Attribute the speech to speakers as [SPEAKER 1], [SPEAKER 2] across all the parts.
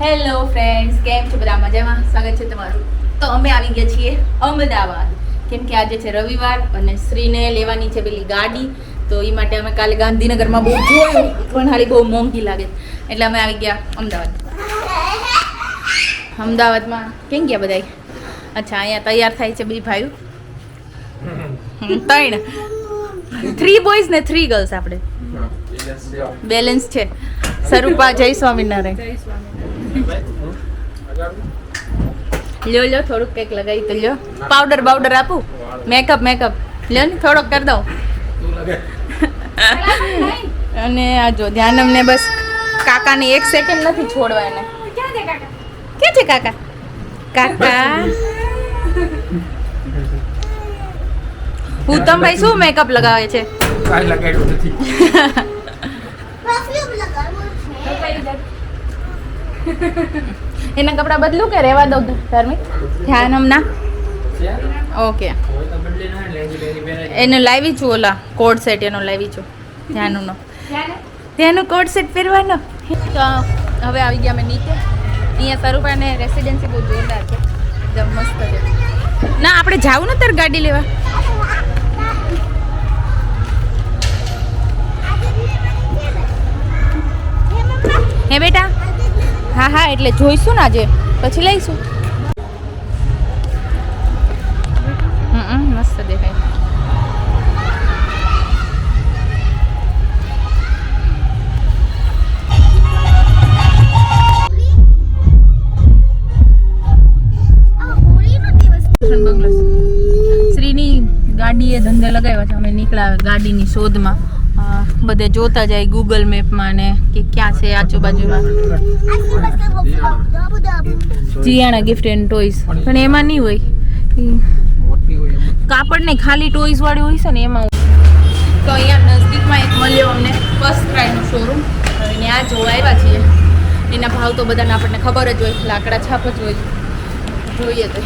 [SPEAKER 1] Hello friends કેમ છો બધા મજામાં? સ્વાગત છે તમારું. તો અમે આવી ગયા છીએ અમદાવાદ. કેમ કે આજે છે રવિવાર અને શ્રીને લેવાની છે પેલી ગાડી. તો એ માટે અમે કાલે ગાંધીનગરમાં બહુ જોયું. પણ હાલી બહુ મોંઘી લાગે. એટલે અમે આવી ગયા અમદાવાદ. અમદાવાદમાં કેમ ગયા બધા અચ્છા અહીંયા તૈયાર થાય છે બે ભાઈઓ. હમ, ત્રણ. થ્રી બોયઝ ને થ્રી ગર્લ્સ આપણે. બેલેન્સ છે. સ્વરૂપા જય સ્વામિનારાયણ. લ્યો લ્યો થોડુંક કંઈક લગાવી તો લ્યો. પાવડર પાવડર આપું? મેકઅપ મેકઅપ લ્યો ને થોડોક કરી દઉં. અને આ જો ધ્યાન અમને બસ કાકાને એક સેકન્ડ નથી છોડવા એને. ક્યાં છે કાકા? કાકા? ઉત્તમભાઈ શું મેકઅપ લગાવે છે?
[SPEAKER 2] કાંઈ લગાડ્યું નથી.
[SPEAKER 1] એના કપડાં બદલું કે રહેવા દઉં ધાર્મિક ધ્યાન હમણાં? ઓકે. એને લાવી છું ઓલા કોડ સેટ એનો લાવી છું ધ્યાનનો. ત્યાંનું કોડ સેટ પહેરવાનો? તો હવે આવી ગયા અમે નીચે. અહીંયા સરુપાને રેસિડેન્સી બહુ જોરદાર છે. એકદમ મસ્ત છે. ના આપણે જાવું ને તાર ગાડી લેવા? હે બેટા? હા હા એટલે જોઈશું ને આજે. પછી લઈશું. મસ્ત દેખાય. શ્રીની ગાડીએ ધંધે લગાવ્યા છે. અમે નીકળ્યા ગાડીની શોધમાં. બધે જોતા જાય ગૂગલ મેપમાં ને કે ક્યાં છે આજુબાજુમાં. જીયાણા ગિફ્ટ એન્ડ ટોયસ પણ એમાં નહીં હોય. કાપડ ને ખાલી ટોયસ વાળી હોય છે ને એમાં તો અહીંયા નજદીકમાં એક મળ્યો અમને ફર્સ્ટ ક્રાઈનો શોરૂમ હવે ત્યાં જોવા આવ્યા છીએ. એના ભાવ તો બધાને આપણને ખબર જ હોય લાકડા છાપ જ હોય. જોઈએ તો.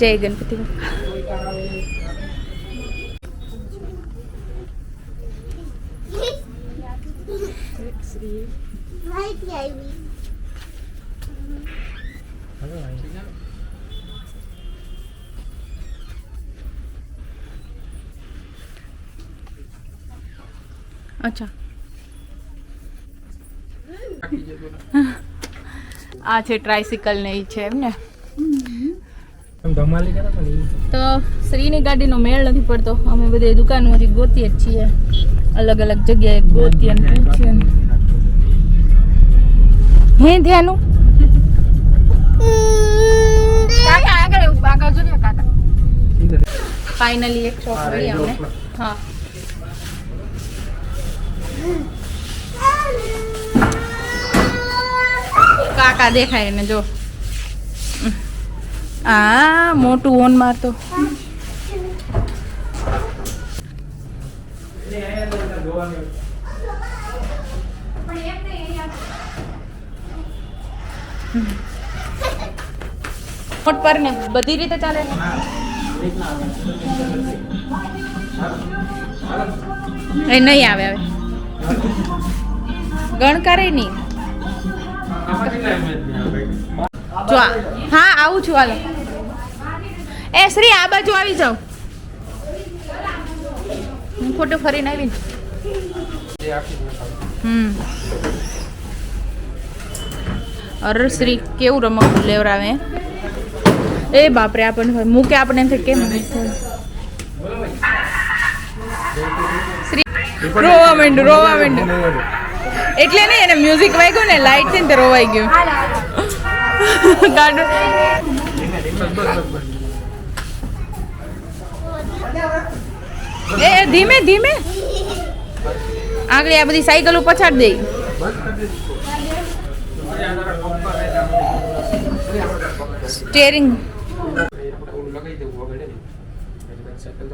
[SPEAKER 1] જય ગણપતિ અચ્છા. આ છે ટ્રાયસિકલ ને એ છે એમ ને? તો શ્રીની ગાડીનો મેળ નથી પડતો. અમે બધે દુકાનો હજી ગોતીએ જ છીએ. અલગ અલગ જગ્યાએ ગોતીએ ને પૂછીએ હે ધ્યાનું. ફાઇનલી એક શોપ મળી અમને હા. કાકા દેખાય ને જો. આ મોટું ઓન મારતો. મોટ પર ને બધી રીતે ચાલે ને? એ નહીં આવે હવે. ગણકારે નહીં? જો હા આવું છું હાલો. એ શ્રી આ બાજુ આવી જાઓ. હું ખોટું ફરીને આવી ને
[SPEAKER 2] એ આખી દેખાય.
[SPEAKER 1] હમ. અરે શ્રી કેવું રમકડું લેવડાવે એ બાપરે આપણને મૂકે આપણે એમ કેમ? રોવા માંડ્યું રોવા માંડ્યું. એટલે નહીં એને મ્યુઝિક વાગ્યું ને લાઈટ છે ને તે રોવાઈ ગયું. ગાડું. એ, ધીમે ધીમે. આગળ આ બધી સાયકલો પછાડ દે
[SPEAKER 2] બસ કરી દે. અરે આ તારા પપ્પા રહે છે આમાં. અરે આપણે પપ્પા રહે.
[SPEAKER 1] સ્ટેરિંગ
[SPEAKER 2] લગાવી દેવું વગર નહીં. એટલે પછી સાયકલ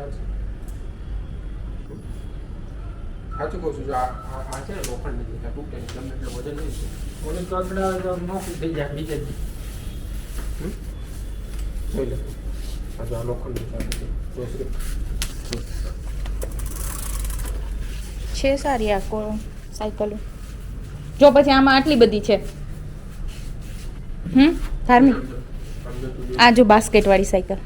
[SPEAKER 2] સાચું કહું છું જો આ છે ને લોખંડ નથી એટલે નહીં. ગમે એટલું વજન નહીં છે. ઓલું તો નોખું થઈ જાય હમ? જોઈ લે આ જો આ. જો શ્રી.
[SPEAKER 1] છે સારી આ કો સાયકલો. જો પછી આમાં આટલી બધી છે. હમ? ધાર્મિક. આ જો બાસ્કેટ વાળી સાયકલ.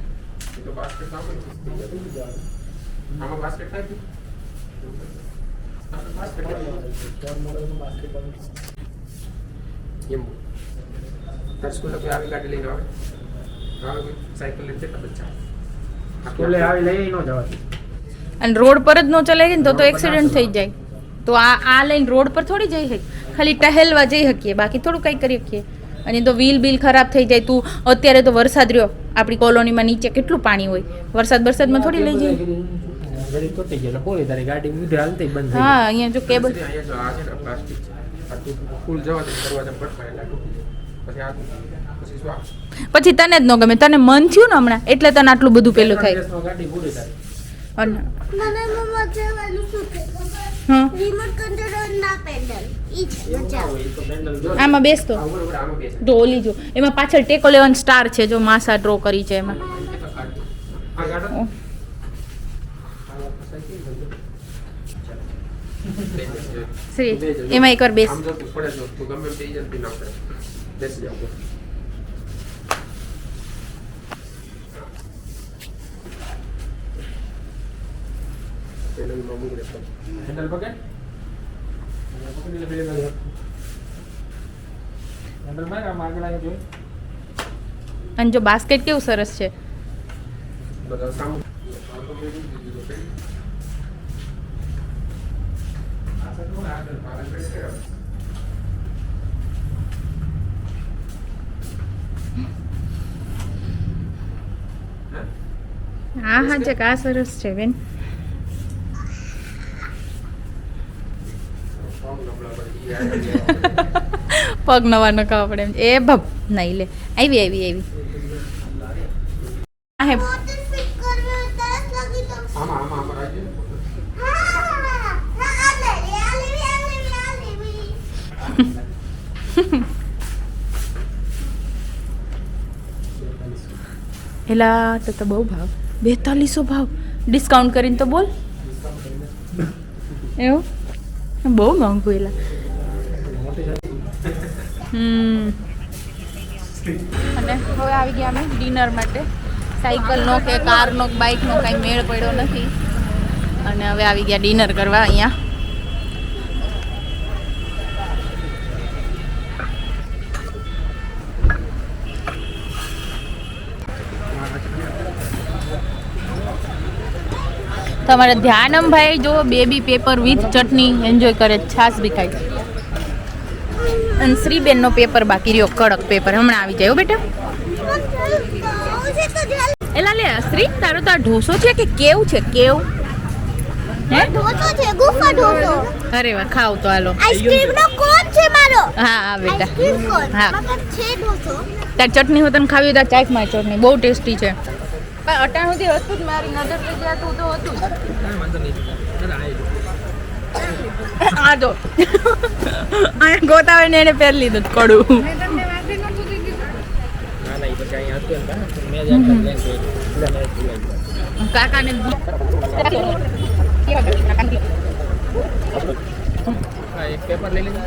[SPEAKER 2] સ્કૂલે આવી ગાડી લઈને આવે? સાયકલ બચ્ચા?
[SPEAKER 3] સ્કૂલે આવી લઈ ન જવાતી
[SPEAKER 1] અને રોડ પર જ ન ચલાવી ગઈ ને તો તો એક્સિડન્ટ થઈ જાય. તો આ આ લઈને રોડ પર થોડી જઈ શકીએ ખાલી ટહેલવા જઈ શકીએ બાકી થોડું કંઈ કરી શકીએ અને તો વ્હીલ બિલ ખરાબ થઈ જાય. તું અત્યારે તો વરસાદ રહ્યો. આપણી કોલોનીમાં નીચે કેટલું પાણી હોય? વરસાદ વરસાદમાં થોડી લઈ જઈએ. હા અહીંયા જો કેબલ
[SPEAKER 2] પછી
[SPEAKER 1] તને જ ન ગમે. તને મન થયું ને હમણાં? એટલે તને આટલું બધું પેલું થાય. અને
[SPEAKER 4] મને મમ્મા જવાનું શું કે
[SPEAKER 1] હા.
[SPEAKER 4] રિમોટ કંટ્રોલ ના
[SPEAKER 3] પેન્ડલ
[SPEAKER 1] આમાં બેસતો? જો ઓલી જો. એમાં પાછળ ટેકો લેવન સ્ટાર છે જો માસા ડ્રો કરી છે એમાં. શ્રી એમાં એકવાર બેસ
[SPEAKER 2] આમ જો તું પડે જો તું ગમે એમ થઈ જાય ને તું ના પડે બેસી જાવ ઉપર. પેનલમાં મૂકી દે.
[SPEAKER 3] હેન્ડલ પકડ હેન્ડલ પકડી લે પેલી બાજુ. હેન્ડલ માર આમ આગળ આવી જોઈ
[SPEAKER 1] અને જો બાસ્કેટ કેવું સરસ છે હા હા ચક આ સરસ છે બેન પગ નવા નખાવા પડે એમ. એ ભપ નહીં લે. આવી આવી આવી. હે.
[SPEAKER 2] ને.
[SPEAKER 1] એલા, તો તો બહુ ભાવ. બેતાલીસો ભાવ. ડિસ્કાઉન્ટ કરીને તો બોલ. એવું? બહુ મોંઘું એલા અને હવે આવી ગયા અમે ડિનર માટે. સાયકલનો કે કારનો બાઇકનો કાંઈ મેળ પડ્યો નથી. અને હવે આવી ગયા ડિનર કરવા અહીંયા. તમારે ધ્યાનમ ભાઈ જો baby paper with chutney enjoy કરે છાશ બી ખાય અને શ્રીબેનનો પેપર બાકી રહ્યો કડક પેપર હમણાં આવી જાય બેટા.
[SPEAKER 4] તો
[SPEAKER 1] એલા લે શ્રી તારો તો આ ઢોસો છે કે કેવું છે? કેવું? અરે વાહ ખાવ તો હાલો.
[SPEAKER 4] આઈસ્ક્રીમ કોન છે મારો.
[SPEAKER 1] હા હા બેટા. હા. તાર ચટણી હું ખાવી હોય તો માં ચટણી બહુ ટેસ્ટી છે. પણ અટાણ સુધી હતું જ મારી નજર થઈ ગયા તું તો હતું આ જો. અહીંયા ગોતા હોય ને એને પહેરી લીધું કડું. કાકાને
[SPEAKER 3] હા એક પેપર લઈ લેજો.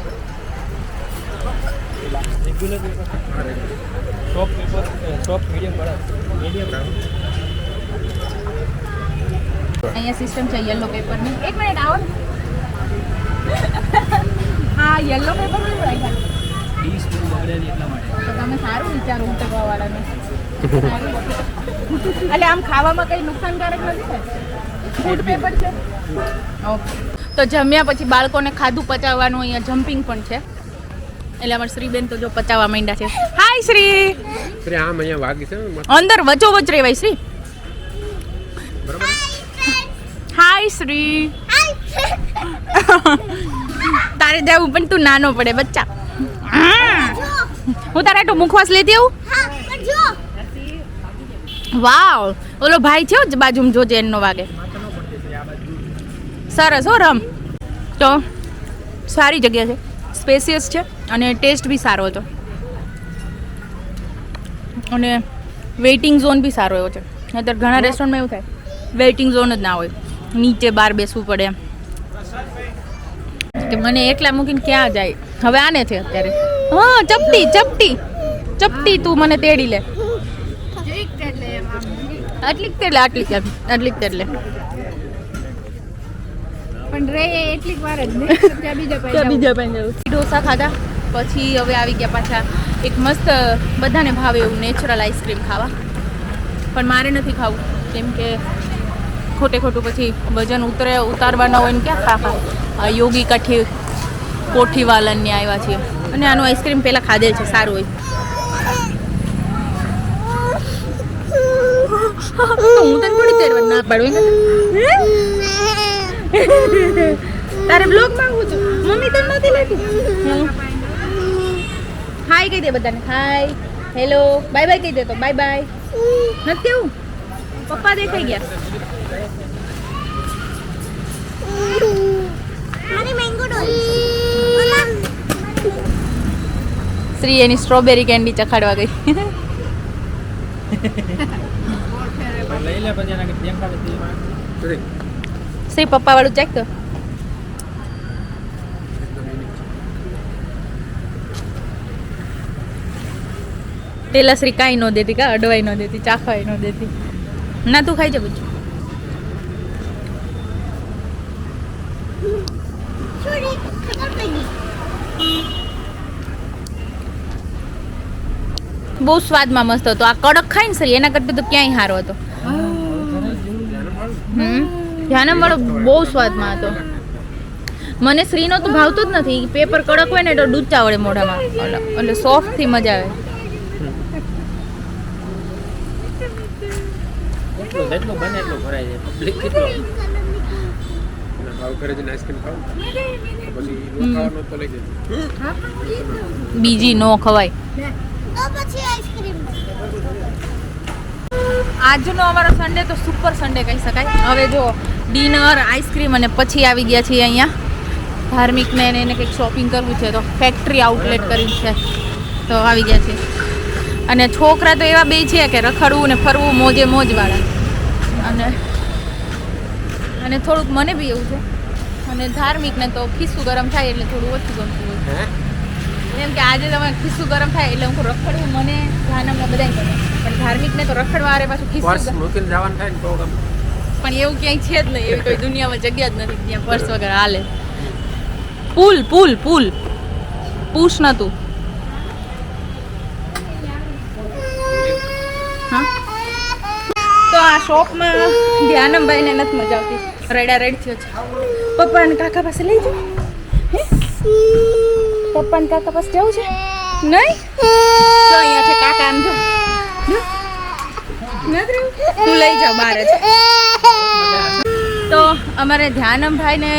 [SPEAKER 3] રેગ્યુલર પેપર હા પેપર સોફ્ટ મીડિયમ બરાબર મીડિયમ
[SPEAKER 1] અહીંયા સિસ્ટમ છે યલો પેપરની એક મિનિટ આવો હા યલો પેપર પણ રાખ્યા તો તમે સારું વિચારો ઉતરવા વાળાને એટલે આમ ખાવામાં કઈ નુકસાનકારક નથી ને? ફૂડ પેપર છે. ઓકે તો જમ્યા પછી બાળકોને ખાધું પચાવવાનું અહીંયા જમ્પિંગ પણ છે. એટલે અમારા શ્રીબેન તો જો પચાવવા માંડ્યા છે. હાય શ્રી.
[SPEAKER 2] શ્રી આમ અહીંયા વાગી છે
[SPEAKER 1] અંદર વચો વચ રેવાય શ્રી
[SPEAKER 2] બરાબર
[SPEAKER 1] હાય શ્રી તારે જવું પણ તું નાનો પડે બચ્ચા. હું તારા તો મુખવાસ લેતી આવું? વાવ. ઓલો ભાઈ છે જ બાજુમાં જોજે એનો વાગે. સરસ હો રમ. તો સારી જગ્યા છે. સ્પેસિયસ છે અને ટેસ્ટ બી સારો હતો. અને વેઇટિંગ ઝોન બી સારો એવો છે. નહીતર ઘણા રેસ્ટોરન્ટમાં એવું થાય. વેઇટિંગ ઝોન જ ના હોય. નીચે બહાર બેસવું પડે કે મને એકલા મૂકીને ક્યાં જાય? હવે આને છે અત્યારે. હા ચપટી ચપટી. ચપટી તું મને તેડી લે. આટલીક તેડલે આટલીક આટલીક તેડલે
[SPEAKER 5] પણ રે એટલીક વાર જ ને બીજા પાસે
[SPEAKER 1] બીજા પાસે ડોસા ખાધા પછી હવે આવી ગયા પાછા એક મસ્ત બધાને ભાવે એવું નેચરલ આઈસ્ક્રીમ ખાવા. પણ મારે નથી ખાવું કેમ કે ખોટે ખોટું પછી વજન ઉતરે, ઉતારવાના હોય ને ક્યાં ખાખા? યોગી કાઠી કોઠીવાલનને આવ્યા છીએ. અને આનું આઈસ્ક્રીમ પહેલાં ખાધેલ છે, સારું હોય. હું તને થોડી તેડવા ના પાડું તારે બ્લોગ માંગુ છું? મમ્મી તને નથી લેતી હાય કહી દે બધાને. હાય હેલો બાય બાય કહી દે તો. બાય બાય નથી કેવું પપ્પા દેખાઈ ગયા. શ્રી એની સ્ટ્રોબેરી કેન્ડી ચખાડવા ગઈ
[SPEAKER 3] લઈ લે પછી એના કંઈક દેખાડે તે એમાં.
[SPEAKER 2] જોઈ.
[SPEAKER 1] શ્રી પપ્પા વાળું ચેક તો
[SPEAKER 2] એકદમ unique છે.
[SPEAKER 1] પેલા શ્રી કાંઈ ન દેતી કા અડવાઈ ન દેતી ચાખવાઈ ન દેતી ના તું ખાઈ જા બધું
[SPEAKER 4] છોડી ખબર પડી
[SPEAKER 1] બહુ સ્વાદમાં મસ્ત હતો. આ કડક ખાઈ ને શ્રી એના કરતાં તો ક્યાંય સારો હતો. હમ. ધ્યાનમ વાળો બહુ સ્વાદમાં હતો. મને શ્રીનો તો ભાવતો જ નથી. પેપર કડક હોય ને તો ડૂચા વળે મોઢામાં. એટલે- સોફ્ટથી સોફ્ટથી મજા આવે. બીજી નો ખવાય. આજનો અમારો સન્ડે તો સુપર સન્ડે કહી શકાય. હવે જો ડિનર આઈસ્ક્રીમ અને પછી આવી ગયા છીએ અહીંયા. ધાર્મિકને એને કંઈક શોપિંગ કરવું છે તો ફેક્ટરી આઉટલેટ કરી છે. તો આવી ગયા છે અને છોકરા તો એવા બે છે કે રખડવું ને ફરવું મોજે મોજવાળા. અને અને થોડુંક મને બી એવું છે. અને ધાર્મિકને તો ખિસ્સું ગરમ થાય એટલે થોડું ઓછું ગમતું હોય. એમ કે આજે તમે ખિસ્સું ગરમ થાય એટલે હું રખડવું મને ધ્યાનમને બધાય ગમે. પણ ધાર્મિકને તો રખડવા પાછું ખિસ્સું
[SPEAKER 2] મૂકીને જવાનું થાય ને તો ગમે.
[SPEAKER 1] પણ એવું ક્યાંય છે જ નહીં. એવી કોઈ દુનિયામાં જગ્યા જ નથી ત્યાં પર્સ વગર હાલે. પુલ પુલ પુલ. પૂછ નતું હા? તો આ શોપમાં ધ્યાનમભાઈને નથી મજા આવતી. રેડા રેડ થયો છે. પપ્પા અને કાકા પાસે લઈ જાઓ? પપ્પા ને કાકા પાસે જવું છે? નહીં? તો અહીંયા છે કાકા આમ જો. તું લઈ જાઉં બહાર જ તો અમારે ધ્યાનમભાઈને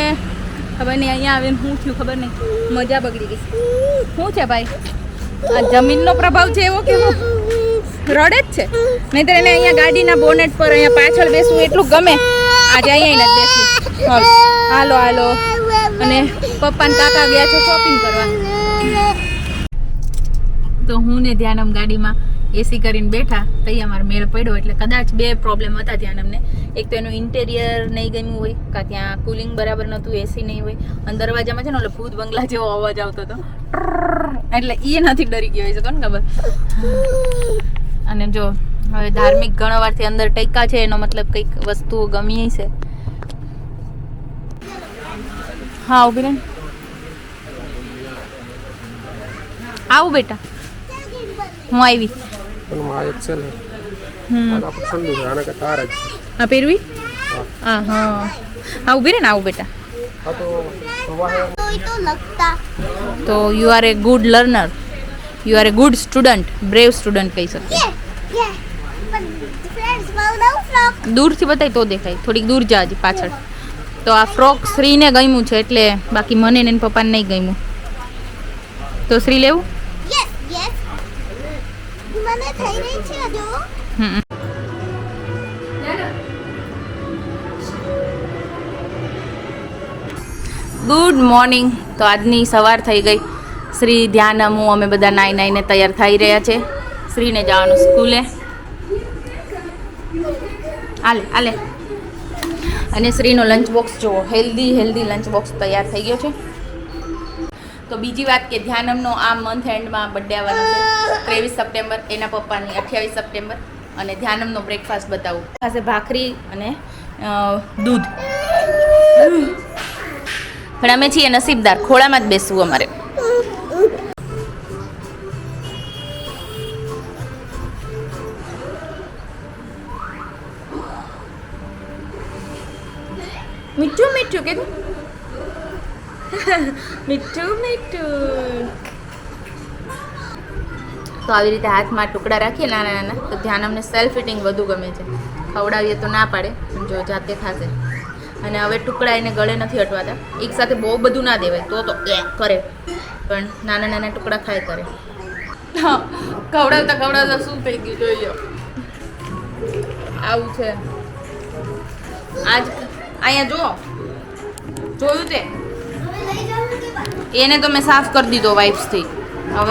[SPEAKER 1] ખબર નહીં, અહીંયા આવીને શું થયું ખબર નહીં. મજા બગડી ગઈ. શું છે ભાઈ? આ જમીનનો પ્રભાવ છે એવો કેવો રડે જ છે. નહીંતર એને અહીંયા ગાડીના બોનેટ પર અહીંયા પાછળ બેસવું એટલું ગમે. આજે અહીંયા નથી બેસવું. હાલો હાલો. અને પપ્પા ને કાકા ગયા છે શોપિંગ કરવા. તો હું ને ધ્યાનમ ગાડીમાં એસી કરીને બેઠા તઈ અમારો મેળ પડ્યો. એટલે કદાચ બે પ્રોબ્લેમ હતા ધ્યાનમને. એક તો એનું ઇન્ટેરિયર નહીં ગમ્યું હોય, કાં ત્યાં કુલિંગ બરાબર નહોતું એસી નહીં હોય. અને દરવાજામાં છે ને ઓલો ભૂત બંગલા જેવો અવાજ આવતો હતો. એટલે એ નથી ડરી ગયો છે કોને ખબર? અને જો, હવે ધાર્મિક ઘણો વારથી અંદર ટેકા છે, એનો મતલબ કંઈક વસ્તુઓ ગમી છે. હા, ઊભી આવું બેટા. હું આવી.
[SPEAKER 2] પણ માં એક છે ને. આ ઠંડુ છે આના કરતા આરા છે.
[SPEAKER 1] આ પહેરવી?
[SPEAKER 2] હા.
[SPEAKER 1] હા આ ઊભી રહે ને આવું બેટા.
[SPEAKER 2] તો
[SPEAKER 1] you are a good learner you are a good student brave student કહી શકીએ દૂરથી બતાય તો દેખાય. થોડીક દૂર જાજ પાછળ. તો આ ફ્રોક શ્રીને ગમ્યું છે એટલે બાકી મને ને પપ્પાને નહીં ગમ્યું. તો શ્રી લેવું?
[SPEAKER 4] મને થઈ રહી છે જો
[SPEAKER 1] હમ ગુડ મોર્નિંગ. તો આજની સવાર થઈ ગઈ. શ્રી ધ્યાન અમુ અમે બધા નાઈ નાઈને તૈયાર થઈ રહ્યા છે. શ્રીને જવાનું સ્કૂલે. આલે આલે. અને શ્રીનો લંચ બોક્સ જુઓ હેલ્ધી હેલ્ધી લંચ બોક્સ તૈયાર થઈ ગયો છે. તો બીજી વાત કે ધ્યાનમનો આ મંથ એન્ડમાં બર્થડે આવવાનો છે. ત્રેવીસ સપ્ટેમ્બર, એના પપ્પાની અઠ્યાવીસ સપ્ટેમ્બર અને ધ્યાનમનો બ્રેકફાસ્ટ બતાવું. પાસે ભાખરી અને દૂધ. પણ અમે છીએ નસીબદાર. ખોળામાં જ બેસવું અમારે. તો આવી રીતે હાથમાં ટુકડા રાખીએ નાના નાના તો ધ્યાન અમને સેલ્ફ ફિટિંગ વધુ ગમે છે. ખવડાવીએ તો ના પાડે પણ જો જાતે ખાશે. અને હવે ટુકડા એને ગળે નથી અટવાતા એક સાથે બહુ બધું ના દેવાય તો તો એ કરે. પણ નાના નાના ટુકડા ખાય કરે. ખવડાવતા ખવડાવતા શું થઈ ગયું જોઈ લો આવું છે. આજ અહીંયા જુઓ. જોયું તે? એને તો મેં સાફ કરી દીધો વાઇપ્સથી